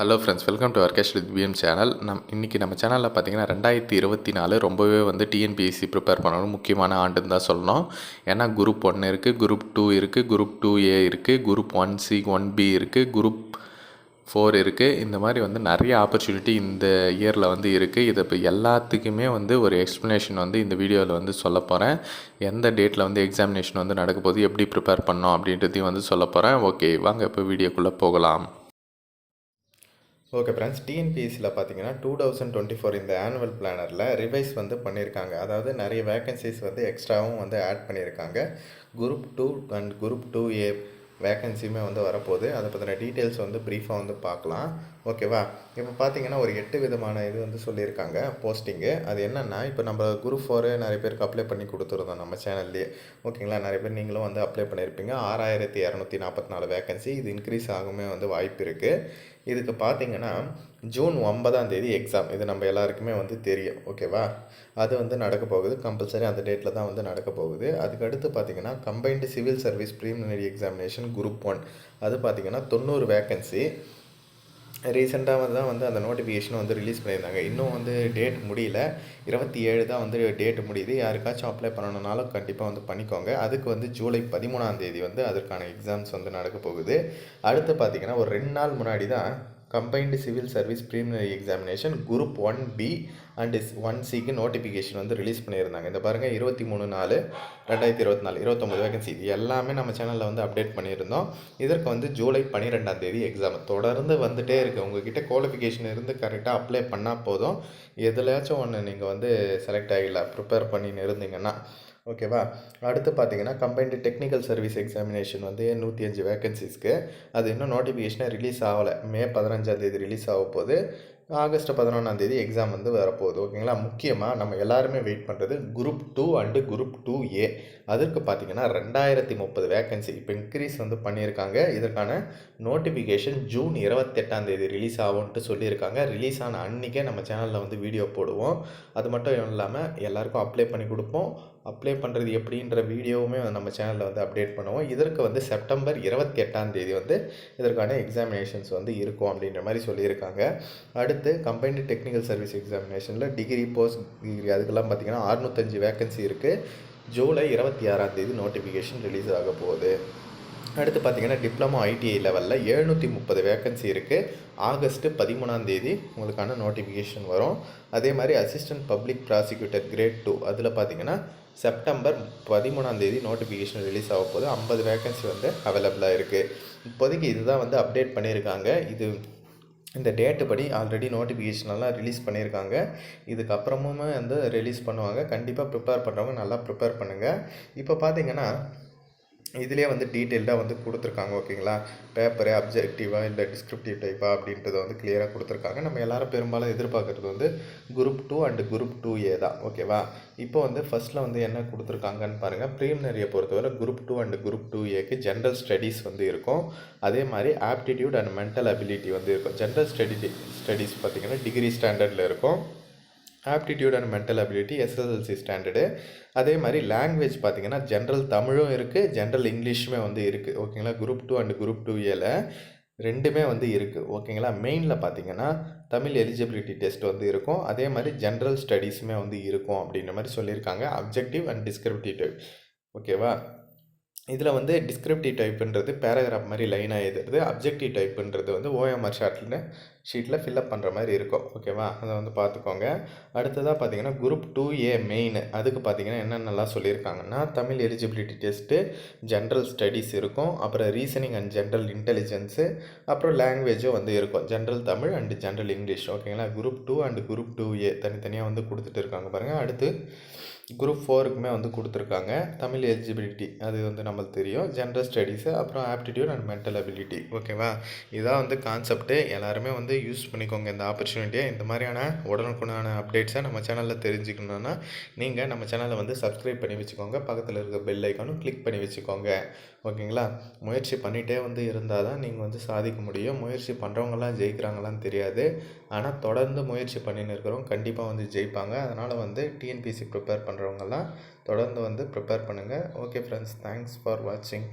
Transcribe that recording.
Hello friends welcome to Arkesh with PM channel நம் இன்றைக்கி நம்ம சேனலில் பார்த்தீங்கன்னா ரெண்டாயிரத்தி இருபத்தி நாலு ரொம்பவே வந்து டிஎன்பிஎஸ்சி ப்ரிப்பேர் பண்ணணும் முக்கியமான ஆண்டுன்னு தான் சொல்லணும். ஏன்னா குரூப் ஒன் இருக்குது குரூப் டூ இருக்குது குரூப் டூ ஏ இருக்குது group one C one B இருக்குது குரூப் ஃபோர் இருக்குது இந்த மாதிரி வந்து நிறைய ஆப்பர்ச்சுனிட்டி இந்த இயரில் வந்து இருக்குது இதை இப்போ எல்லாத்துக்குமே வந்து ஒரு எக்ஸ்ப்ளனேஷன் வந்து இந்த வீடியோவில் வந்து சொல்ல போகிறேன் எந்த டேட்டில் வந்து எக்ஸாமினேஷன் வந்து நடக்க போகுது எப்படி ப்ரிப்பேர் பண்ணோம் அப்படின்றதையும் வந்து சொல்ல போகிறேன் ஓகே வாங்க இப்போ வீடியோக்குள்ளே போகலாம். ஓகே ஃப்ரெண்ட்ஸ் டிஎன்பிஎஸ்சியில் பார்த்தீங்கன்னா டூ தௌசண்ட் டுவெண்ட்டி ஃபோர் இந்த ஆனுவல் பிளானரில் ரிவைஸ் வந்து பண்ணியிருக்காங்க அதாவது நிறைய வேகன்சிஸ் வந்து எக்ஸ்ட்ராவும் வந்து ஆட் பண்ணியிருக்காங்க group two and group two A வேகன்சியுமே வந்து வரப்போகுது. அதை பற்றின டீட்டெயில்ஸ் வந்து ப்ரீஃபாக வந்து பார்க்கலாம் ஓகேவா? இப்போ பார்த்தீங்கன்னா ஒரு எட்டு விதமான இது வந்து சொல்லியிருக்காங்க போஸ்டிங்கு. அது என்னென்னா இப்போ நம்ம குரூப் ஃபோரு நிறைய பேருக்கு அப்ளை பண்ணி கொடுத்துருந்தோம் நம்ம சேனல்லையே ஓகேங்களா? நிறைய பேர் நீங்களும் வந்து அப்ளை பண்ணியிருப்பீங்க. ஆறாயிரத்தி இரநூத்தி நாற்பத்தி நாலு வேகன்சி இது இன்க்ரீஸ் ஆகுமே வந்து வாய்ப்பு இருக்குது இதுக்கு பார்த்தீங்கன்னா ஜூன் ஒன்பதாம் தேதி எக்ஸாம் இது நம்ம எல்லாருக்குமே வந்து தெரியும். ஓகேவா? அது வந்து நடக்க போகுது. கம்பல்சரி அந்த டேட்டில் தான் வந்து நடக்க போகுது. அதுக்கடுத்து பார்த்தீங்கன்னா combined civil service preliminary examination group one அது பார்த்தீங்கன்னா தொண்ணூறு வேக்கன்சி ரீசெண்டாக தான் வந்து அந்த நோட்டிஃபிகேஷன் வந்து ரிலீஸ் பண்ணியிருந்தாங்க. இன்னும் வந்து டேட் முடியல. இருபத்தி ஏழு தான் வந்து டேட் முடியுது. யாருக்காச்சும் அப்ளை பண்ணணுனாலும் கண்டிப்பாக வந்து பண்ணிக்கோங்க. அதுக்கு வந்து ஜூலை பதிமூணாம் தேதி வந்து அதற்கான எக்ஸாம்ஸ் வந்து நடக்க போகுது. அடுத்து பார்த்திங்கன்னா ஒரு ரெண்டு நாள் முன்னாடி தான் combined civil service preliminary examination group one B and one சிக்கு நோட்டிஃபிகேஷன் வந்து ரிலீஸ் பண்ணியிருந்தாங்க. இந்த பாருங்கள் இருபத்தி மூணு நாலு ரெண்டாயிரத்தி இருபத்தி நாலு இருபத்தொம்பது வேகன்சி இது எல்லாமே நம்ம சேனலில் வந்து அப்டேட் பண்ணியிருந்தோம். இதற்கு வந்து ஜூலை பன்னிரெண்டாம் தேதி எக்ஸாம் தொடர்ந்து வந்துகிட்டே இருக்குது உங்ககிட்ட குவாலிஃபிகேஷன் இருந்து கரெக்டாக அப்ளை பண்ணால் போதும். எதுலையாச்சும் ஒன்று நீங்கள் வந்து செலக்ட் ஆகல ப்ரிப்பேர் பண்ணின்னு இருந்தீங்கன்னா ஓகேவா? அடுத்து பார்த்தீங்கன்னா கம்பைன்டு டெக்னிக்கல் சர்வீஸ் எக்ஸாமினேஷன் வந்து நூற்றி அஞ்சு வேகன்சிஸ்க்கு அது இன்னும் நோட்டிஃபிகேஷனாக ரிலீஸ் ஆகலை. மே பதினஞ்சாந்தேதி ரிலீஸ் ஆக போகுது. ஆகஸ்ட் பதினொன்றாந்தேதி எக்ஸாம் வந்து வரப்போகுது. ஓகேங்களா? முக்கியமாக நம்ம எல்லாருமே வெயிட் பண்ணுறது group two and group two A அதற்கு பார்த்தீங்கன்னா ரெண்டாயிரத்தி முப்பது வேக்கன்சி இப்போ இன்க்ரீஸ் வந்து பண்ணியிருக்காங்க. இதற்கான நோட்டிஃபிகேஷன் ஜூன் இருபத்தெட்டாம் தேதி ரிலீஸ் ஆகும்ன்ட்டு சொல்லியிருக்காங்க. ரிலீஸ் ஆன அன்றைக்கே நம்ம சேனலில் வந்து வீடியோ போடுவோம். அது மட்டும் இல்லாமல் எல்லாருக்கும் அப்ளை பண்ணி கொடுப்போம். அப்ளை பண்ணுறது எப்படின்ற வீடியோவுமே நம்ம சேனலில் வந்து அப்டேட் பண்ணுவோம். இதற்கு வந்து செப்டம்பர் இருபத்தி எட்டாம் தேதி வந்து இதற்கான எக்ஸாமினேஷன்ஸ் வந்து இருக்கும் அப்படின்ற மாதிரி சொல்லியிருக்காங்க. அடுத்து அடுத்து கம்பைன்டு டெக்னிக்கல் சர்வீஸ் எக்ஸாமினேஷனில் டிகிரி போஸ்ட் டிகிரி அதுக்கெல்லாம் பார்த்திங்கன்னா அறுநூத்தஞ்சு வேக்கன்சி இருக்குது ஜூலை இருபத்தி ஆறாம் தேதி நோட்டிஃபிகேஷன் ரிலீஸ் ஆக போகுது. அடுத்து பார்த்திங்கன்னா டிப்ளமோ ஐடிஐ லெவலில் எழுநூற்றி முப்பது வேக்கன்சி இருக்குது ஆகஸ்ட்டு பதிமூணாம் தேதி உங்களுக்கான நோட்டிஃபிகேஷன் வரும். அதே மாதிரி assistant public prosecutor grade two அதில் பார்த்திங்கன்னா செப்டம்பர் பதிமூணாம் தேதி நோட்டிஃபிகேஷன் ரிலீஸ் ஆக போது ஐம்பது வேக்கன்சி வந்து அவைலபிளாக இருக்குது இப்போதைக்கு இதுதான் வந்து அப்டேட் பண்ணியிருக்காங்க. இது இந்த டேட்டு படி ஆல்ரெடி நோட்டிஃபிகேஷனெல்லாம் ரிலீஸ் பண்ணியிருக்காங்க. இதுக்கப்புறமுமே வந்து ரிலீஸ் பண்ணுவாங்க. கண்டிப்பாக ப்ரிப்பேர் பண்ணுறவங்க நல்லா ப்ரிப்பேர் பண்ணுங்கள் இப்போ பார்த்தீங்கன்னா இதிலே வந்து டீட்டெயில்டாக வந்து கொடுத்துருக்காங்க ஓகேங்களா? பேப்பரு அப்ஜெக்டிவாக இல்லை டிஸ்கிரிப்டிவ் டைப்பா அப்படின்றத வந்து கிளியராக கொடுத்துருக்காங்க. நம்ம எல்லாரும் பெரும்பாலும் எதிர்பார்க்குறது வந்து group two and group two A தான் ஓகேவா? இப்போ வந்து ஃபஸ்ட்டில் வந்து என்ன கொடுத்துருக்காங்கன்னு பாருங்கள் ப்ரீமினரியை பொறுத்தவரை group two and group two ஏக்கு ஜென்ரல் ஸ்டடீஸ் வந்து இருக்கும். அதே மாதிரி ஆப்டிடியூட் அண்ட் மென்டல் அபிலிட்டி வந்து இருக்கும். ஜென்ரல் ஸ்டடி ஸ்டடீஸ் பார்த்திங்கன்னா டிகிரி ஸ்டாண்டர்டில் இருக்கும். Aptitude and mental ability SSLC standard அதே மாதிரி லாங்குவேஜ் பார்த்திங்கன்னா ஜென்ரல் தமிழும் இருக்குது ஜென்ரல் இங்கிலீஷுமே வந்து இருக்குது ஓகேங்களா group two and group two ஏல ரெண்டுமே வந்து இருக்குது ஓகேங்களா மெயினில் பார்த்தீங்கன்னா தமிழ் எலிஜிபிலிட்டி டெஸ்ட் வந்து இருக்கும். அதே மாதிரி ஜென்ரல் ஸ்டடீஸுமே வந்து இருக்கும் அப்படின்ற மாதிரி சொல்லியிருக்காங்க. அப்ஜெக்டிவ் அண்ட் டிஸ்கிரிப்டிவ் ஓகேவா இதில் வந்து டிஸ்கிரிப்டிவ் டைப்புன்றது பேராகிராஃப் மாதிரி லைனாக எழுதுறது அப்ஜெக்டிவ் டைப்புன்றது வந்து ஓஎம்ஆர் ஷார்ட்னு ஷீட்டில் ஃபில்அப் பண்ணுற மாதிரி இருக்கும். ஓகேவா? அதை வந்து பார்த்துக்கோங்க. அடுத்ததாக பார்த்தீங்கன்னா குரூப் டூ ஏ மெயின் அதுக்கு பார்த்தீங்கன்னா என்னென்னலாம் சொல்லியிருக்காங்கன்னா Tamil eligibility test general studies இருக்கும். அப்புறம் ரீசனிங் அண்ட் ஜென்ரல் இன்டெலிஜென்ஸு அப்புறம் லாங்குவேஜும் வந்து இருக்கும். General Tamil and general English ஓகேங்களா? Group two and group two A தனித்தனியாக வந்து கொடுத்துட்டு இருக்காங்க பாருங்கள் அடுத்து குரூப் ஃபோருக்குமே வந்து கொடுத்துருக்காங்க. தமிழ் எலிஜிபிலிட்டி அது வந்து நம்மளுக்கு தெரியும். ஜென்ரல் ஸ்டடீஸு அப்புறம் ஆப்டிடியூட் அண்ட் மென்டல் அபிலிட்டி ஓகேவா? இதான் வந்து கான்செப்ட்டு எல்லாருமே வந்து யூஸ் பண்ணிக்கோங்க இந்த ஆப்பர்ச்சுனிட்டியை இந்த மாதிரியான உடனுக்குடான அப்டேட்ஸை நம்ம சேனலில் தெரிஞ்சுக்கணுன்னா நீங்கள் நம்ம சேனலை வந்து சப்ஸ்கிரைப் பண்ணி வச்சுக்கோங்க. பக்கத்தில் இருக்க பெல் ஐக்கானும் கிளிக் பண்ணி வச்சுக்கோங்க. ஓகேங்களா? முயற்சி பண்ணிகிட்டே வந்து இருந்தால் தான் நீங்கள் வந்து சாதிக்க முடியும். முயற்சி பண்ணுறவங்களாம் ஜெயிக்கிறாங்களான்னு தெரியாது. ஆனால் தொடர்ந்து முயற்சி பண்ணின்னு இருக்கிறவங்க கண்டிப்பாக வந்து ஜெயிப்பாங்க. அதனால் வந்து டிஎன்பிசி ப்ரிப்பேர் பண்ணுறவங்கலாம் தொடர்ந்து வந்து ப்ரிப்பேர் பண்ணுங்கள் ஓகே ஃப்ரெண்ட்ஸ் தேங்க்ஸ் ஃபார் வாட்சிங்